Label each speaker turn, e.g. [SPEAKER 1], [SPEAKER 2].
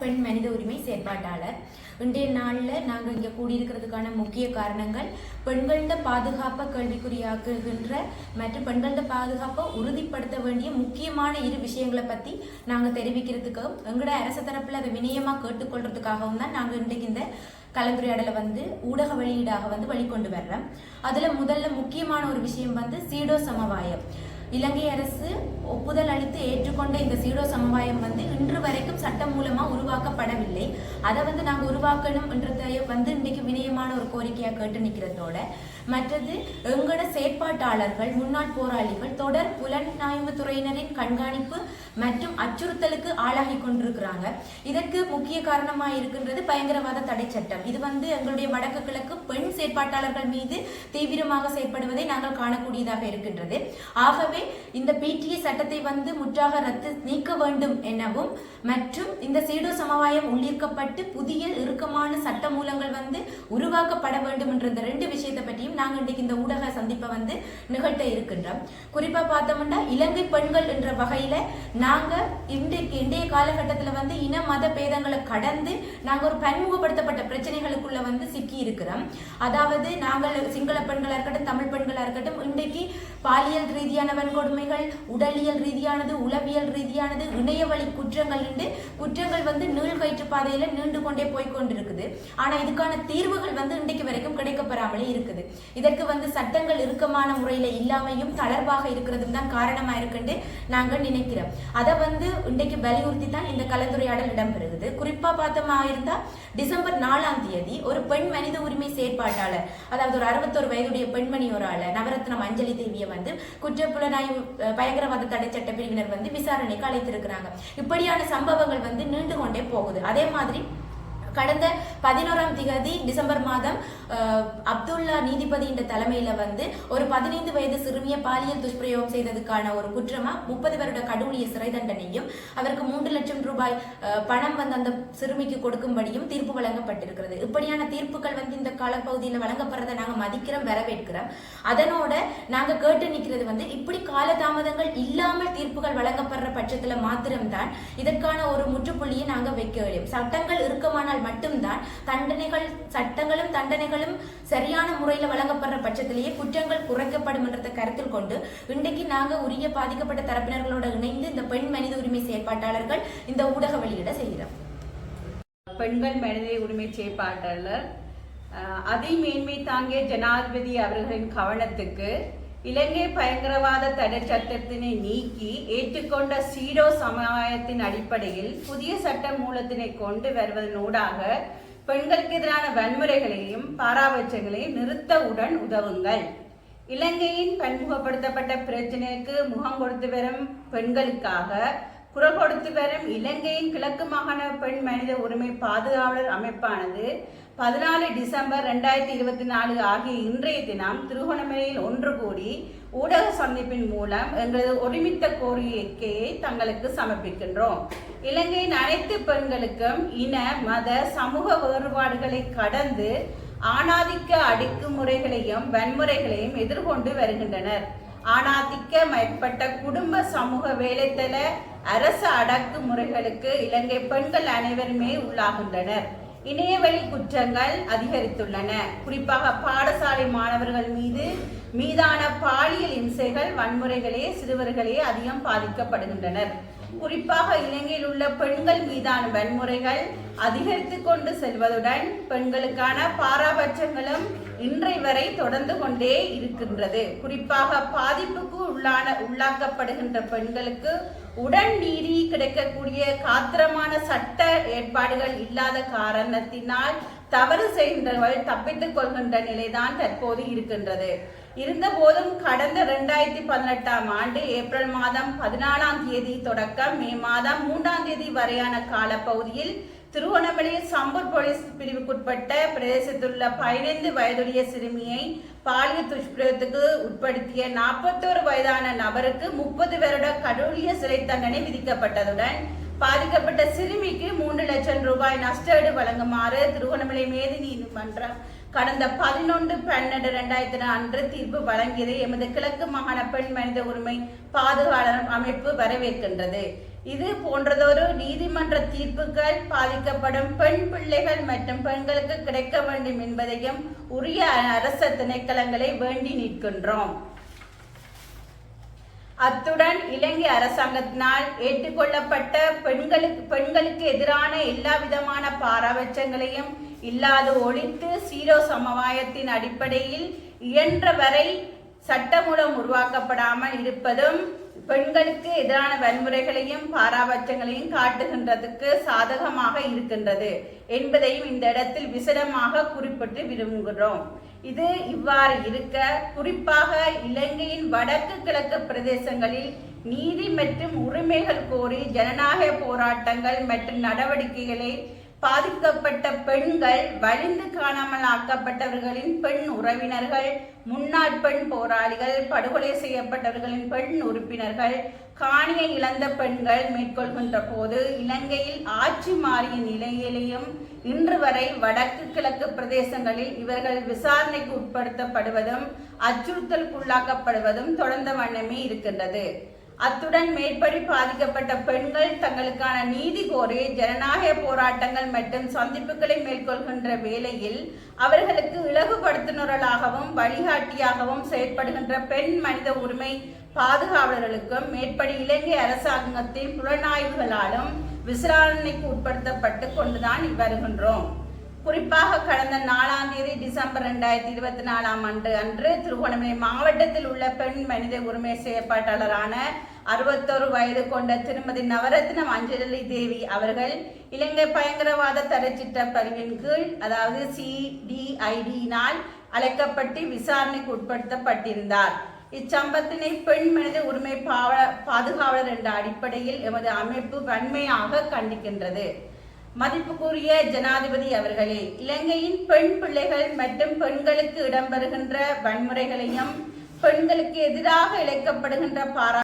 [SPEAKER 1] பெண் மனித உரிமை செயற்பாட்டாளர். இன்றைய நாளில் நாங்கள் இங்கே கூடியிருக்கிறதுக்கான முக்கிய காரணங்கள் பெண்களோட பாதுகாப்பை கேள்விக்குறியாக்குகின்ற மற்றும் பெண்களோட பாதுகாப்பை உறுதிப்படுத்த வேண்டிய முக்கியமான இரு விஷயங்களை பற்றி நாங்கள் தெரிவிக்கிறதுக்கும் எங்களோட அரசு தரப்பில் அதை வினயமாக கேட்டுக்கொள்றதுக்காகவும் தான் நாங்கள் இன்றைக்கு இந்த கலந்துரையாடலை வந்து ஊடக வெளியீடாக வந்து வெளிக்கொண்டு வர்றோம். அதில் முதல்ல முக்கியமான ஒரு விஷயம் வந்து சீடோ சமவாயம். இலங்கை அரசு ஒப்புதல் அளித்து ஏற்றுக்கொண்ட இந்த சீடோ சமுதாயம் வந்து இன்று வரைக்கும் சட்டம் மூலமா உருவாக்கப்படவில்லை. அதை வந்து நாங்கள் உருவாக்கணும் என்றதை வந்து இன்றைக்கு வினயமான ஒரு கோரிக்கையாக கேட்டு நிற்கிறதோட மற்றது எங்களோட செயற்பாட்டாளர்கள் முன்னாள் போராளிகள் தொடர் புலனாய்வு துறையினரின் கண்காணிப்பு மற்றும் அச்சுறுத்தலுக்கு ஆளாகி கொண்டிருக்கிறாங்க. இதற்கு முக்கிய காரணமாக இருக்கின்றது பயங்கரவாத தடை சட்டம். இது வந்து எங்களுடைய வடக்கு கிழக்கு பெண் செயற்பாட்டாளர்கள் மீது தீவிரமாக செயற்படுவதை நாங்கள் காணக்கூடியதாக இருக்கின்றது. ஆகவே இந்த பிடிஏ சட்டத்தை வந்து முற்றாக ரத்து நீக்க வேண்டும் எனவும் மற்றும் இந்த சீடோ சமவாயம் உள்ளிருக்கப்பட்டு புதிய இறுக்கமான சட்ட மூலங்கள் வந்து உருவாக்கப்பட வேண்டும் என்ற இந்த ரெண்டு விஷயத்தை பற்றியும் நாங்கள் இன்றைக்கு இந்த ஊடக சந்திப்பை வந்து நிகழ்த்த இருக்கின்றோம். குறிப்பா பார்த்தோம்னா இலங்கை பெண்கள் என்ற வகையில நாங்க இன்றைக்கு இன்றைய காலகட்டத்தில் வந்து இன மத பேதங்களை கடந்து நாங்க ஒரு பன்முகப்படுத்தப்பட்ட பிரச்சனைகள் இருக்கிறோம். அதாவது நாங்கள் சிங்கள பெண்களாக இருக்கட்டும் தமிழ் பெண்களாக இருக்கட்டும் இன்றைக்கு பாலியல் ரீதியான வன்கொடுமைகள் உடலியல் ரீதியானது உளவியல் ரீதியானது இணையவழி குற்றங்கள் என்று குற்றங்கள் வந்து நீள்கயிற்று பாதையில் நீண்டு கொண்டே போய் கொண்டிருக்குது. இதுக்கான தீர்வுகள் வந்து இன்றைக்கு வரைக்கும் கிடைக்கப்பெறாமலே இருக்குது. இதற்கு வந்து சட்டங்கள் இறுக்கமான முறையில் இல்லாமையும் தளர்வாக இருக்கிறதும் தான் காரணமாக இருக்குன்னு நாங்கள் நினைக்கிறோம். அதை வந்து இன்றைக்கு வலியுறுத்தி தான் இந்த கலந்துரையாடல் இடம்பெறுகிறது குறிப்பா பார்த்தோமா இருந்தால் டிசம்பர் நாலாம் தேதி ஒரு பெண் மனித உரிமை செயற்பாட்டாளர் அதாவது ஒரு அறுபத்தொரு வயதுடைய பெண்மணி ஒரு ஆள் நவரத்னம் அஞ்சலி தேவியை வந்து குற்றப்புலனாய்வு பயங்கரவாத தடை சட்ட பிரிவினர் வந்து விசாரணைக்கு அழைத்திருக்கிறாங்க. இப்படியான சம்பவங்கள் வந்து நீண்டு கொண்டே போகுது. அதே மாதிரி கடந்த பதினோராம் திகதி டிசம்பர் மாதம் அப்துல்லா நீதிபதி என்ற தலைமையில வந்து ஒரு பதினைந்து வயது சிறுமியை பாலியல் துஷ்பிரயோகம் செய்ததுக்கான ஒரு குற்றமா முப்பது வருட கடூழிய சிறை தண்டனையும் அவருக்கு மூன்று லட்சம் ரூபாய் பணம் வந்து அந்த சிறுமிக்கு கொடுக்கும்படியும் தீர்ப்பு வழங்கப்பட்டிருக்கிறது. இப்படியான தீர்ப்புகள் வந்து இந்த காலப்பகுதியில் வழங்கப்படுறதை நாங்க மதிக்கிறோம் வரவேற்கிறோம். அதனோட நாங்க கேட்டு நிக்கிறது வந்து இப்படி காலதாமதங்கள் இல்லாமல் தீர்ப்புகள் வழங்கப்படுற பட்சத்துல மாத்திரம்தான் இதற்கான ஒரு முற்றுப்புள்ளியை நாங்க வைக்க வேண்டும். சட்டங்கள் இறுக்கமானால் மட்டும்தான் தண்டனைகள் சட்டங்களும் தண்டனைகளும் சரியான முறையில் வழங்கப்படுற பட்சத்திலேயே குற்றங்கள் குறைக்கப்படும் என்றதை கருத்தில் கொண்டு இன்றைக்கு நாங்கள் உரிய பாதிக்கப்பட்ட தரப்பினர்களோட இணைந்து இந்த பெண் மனித உரிமை செயற்பாட்டாளர்கள் இந்த ஊடக வெளியிட செய்கிறோம்.
[SPEAKER 2] பெண்கள் மனித உரிமை செயற்பாட்டாளர் அதை மேன்மை தாங்கிய ஜனாதிபதி அவர்களின் கவனத்துக்கு இலங்கை பயங்கரவாத தடை சட்டத்தினை நீக்கி ஏற்றுக்கொண்ட சீடோ சமுதாயத்தின் அடிப்படையில் புதிய சட்ட மூலத்தினை கொண்டு வருவதனூடாக பெண்களுக்கு எதிரான வன்முறைகளையும் பாராபட்சங்களையும் நிறுத்தவுடன் உதவுங்கள். இலங்கையின் பன்முகப்படுத்தப்பட்ட பிரச்சினைக்கு முகம் கொடுத்து வரும் பெண்களுக்காக குரல் கொடுத்து வரும் இலங்கையின் கிழக்கு மாகாண பெண் மனித உரிமை பாதுகாவலர் அமைப்பானது பதினாலு டிசம்பர் ரெண்டாயிரத்தி இருபத்தி நாலு ஆகிய இன்றைய தினம் திருகோணமலையில் ஒன்று கூடி ஊடக சந்திப்பின் மூலம் எங்களது ஒருமித்த கோரிக்கையை தங்களுக்கு சமர்ப்பிக்கின்றோம். இலங்கையின் அனைத்து பெண்களுக்கும் இன மத சமூக வேறுபாடுகளை கடந்து ஆணாதிக்க அடுக்குமுறைகளையும் வன்முறைகளையும் எதிர்கொண்டு வருகின்றனர். ஆணாதிக்க மேற்பட்ட குடும்ப சமூக வேலைத்தள அரசு அடக்குமுறைகளுக்கு இலங்கை பெண்கள் அனைவருமே உள்ளாகின்றனர். இணையவழி குற்றங்கள் அதிகரித்துள்ளன. குறிப்பாக பாடசாலை மாணவர்கள் மீது மீதான பாலியல் இம்சைகள் வன்முறைகளே சிறுவர்களே அதிகம் பாதிக்கப்படுகின்றனர். குறிப்பாக இலங்கையில் உள்ள பெண்கள் மீதான வன்முறைகள் அதிகரித்து கொண்டு செல்வதுடன் பெண்களுக்கான பாராபட்சங்களும் இன்றை வரை தொடர்ந்து கொண்டே இருக்கின்றது. குறிப்பாக பாதிப்புக்கு உள்ளான உள்ளாக்கப்படுகின்ற பெண்களுக்கு உடன் நீதி கிடைக்கக்கூடிய காத்திரமான சட்ட ஏற்பாடுகள் இல்லாத காரணத்தினால் தவறு செய்கின்றவர்கள் தப்பித்துக் கொள்கின்ற நிலைதான் தற்போது இருக்கின்றது. இருந்தபோதும் கடந்த இரண்டாயிரத்தி பதினெட்டாம் ஆண்டு ஏப்ரல் மாதம் பதினாலாம் தேதி தொடக்கம் மே மாதம் மூன்றாம் தேதி வரையான காலப்பகுதியில் திருவண்ணாமலை சம்பூர் போலீஸ் பிரிவுக்குட்பட்ட பிரதேசத்திலுள்ள பதினைந்து வயதுடைய சிறுமியை பாலியல் துஷ்பிரயோகத்துக்கு உட்படுத்திய நாற்பத்தோரு வயதான நபருக்கு முப்பது வருட கடூழிய சிறை தண்டனை விதிக்கப்பட்டதுடன் பாதிக்கப்பட்ட சிறுமிக்கு மூன்று லட்சம் ரூபாய் நஷ்டஈடு வழங்குமாறு திருவண்ணாமலை மேதி நீதிமன்றம் கடந்த பதினொன்று பன்னெண்டு ரெண்டாயிரத்தி அன்று தீர்ப்பு வழங்கியதை எமது கிழக்கு மாகாண பெண் மனித உரிமை பாதுகாவலர் அமைப்பு வரவேற்கின்றது. இது போன்றதொரு நீதிமன்ற தீர்ப்புகள் பாதிக்கப்படும் பெண் பிள்ளைகள் மற்றும் பெண்களுக்கு கிடைக்க வேண்டும் என்பதையும் உரிய அரச திணைக்களங்களை வேண்டி நிற்கின்றோம். அத்துடன் இலங்கை அரசாங்கத்தினால் ஏற்றுக்கொள்ளப்பட்ட பெண்களுக்கு பெண்களுக்கு எதிரான எல்லா விதமான பாரபட்சங்களையும் இல்லாது ஒழித்து சீரோ சமவாயத்தின் அடிப்படையில் இயன்ற வரை சட்டமூலம் உருவாக்கப்படாமல் இருப்பதும் பெண்களுக்கு எதிரான வன்முறைகளையும் பாராபட்சங்களையும் காட்டுகின்றதுக்கு சாதகமாக இருக்கின்றது என்பதையும் இந்த இடத்தில் விசடமாக குறிப்பிட்டு விரும்புகிறோம் இது இவ்வாறு இருக்க குறிப்பாக இலங்கையின் வடக்கு கிழக்கு பிரதேசங்களில் நீதி மற்றும் உரிமைகள் கோரி ஜனநாயக போராட்டங்கள் மற்றும் நடவடிக்கைகளை பாதிக்கப்பட்ட பெண்கள் வலிந்து காணாமல் ஆக்கப்பட்டவர்களின் பெண் உறவினர்கள் முன்னாள் பெண் போராளிகள் படுகொலை செய்யப்பட்டவர்களின் பெண் உறுப்பினர்கள் காணியை இழந்த பெண்கள் மேற்கொள்கின்ற போது இலங்கையில் ஆட்சி மாறிய நிலையிலேயும் இன்று வரை வடக்கு கிழக்கு பிரதேசங்களில் இவர்கள் விசாரணைக்கு உட்படுத்தப்படுவதும் அச்சுறுத்தலுக்குள்ளாக்கப்படுவதும் தொடர்ந்த வண்ணமே இருக்கின்றது. அத்துடன் மேற்படி பாதிக்கப்பட்ட பெண்கள் தங்களுக்கான நீதி கோரி ஜனநாயக போராட்டங்கள் மற்றும் சந்திப்புகளை மேற்கொள்கின்ற வேளையில் அவர்களுக்கு இலகுபடுத்துனர்களாகவும் வழிகாட்டியாகவும் செயற்படுகின்ற பெண் மனித உரிமை பாதுகாவலர்களுக்கும் மேற்படி இலங்கை அரசாங்கத்தின் புலனாய்வுகளாலும் விசாரணைக்கு உட்படுத்தப்பட்டு கொண்டுதான் வருகின்றோம் குறிப்பாக கடந்த நாலாம் தேதி டிசம்பர் ரெண்டாயிரத்தி இருபத்தி நாலாம் ஆண்டு அன்று திருகோணமலை மாவட்டத்தில் உள்ள பெண் மனித உரிமை செயற்பாட்டாளரான அறுபத்தோரு வயது கொண்ட திருமதி நவரத்னம் அஞ்சலி தேவி அவர்கள் இலங்கை பயங்கரவாத தடைச்சிட்ட பதிவின் கீழ் அதாவது சிடிஐடியினால் அழைக்கப்பட்டு விசாரணைக்கு உட்படுத்தப்பட்டிருந்தார். இச்சம்பத்தினை பெண் மனித உரிமை பாவ- பாதுகாவலர் என்ற அடிப்படையில் எமது அமைப்பு வன்மையாக கண்டிக்கின்றது. மதிப்புக்குரிய ஜனாதிபதி அவர்களே இலங்கையின் பெண் பிள்ளைகள் மற்றும் பெண்களுக்கு இடம்பெறுகின்ற வன்முறைகளையும் பெண்களுக்கு எதிராக இழைக்கப்படுகின்ற பாரா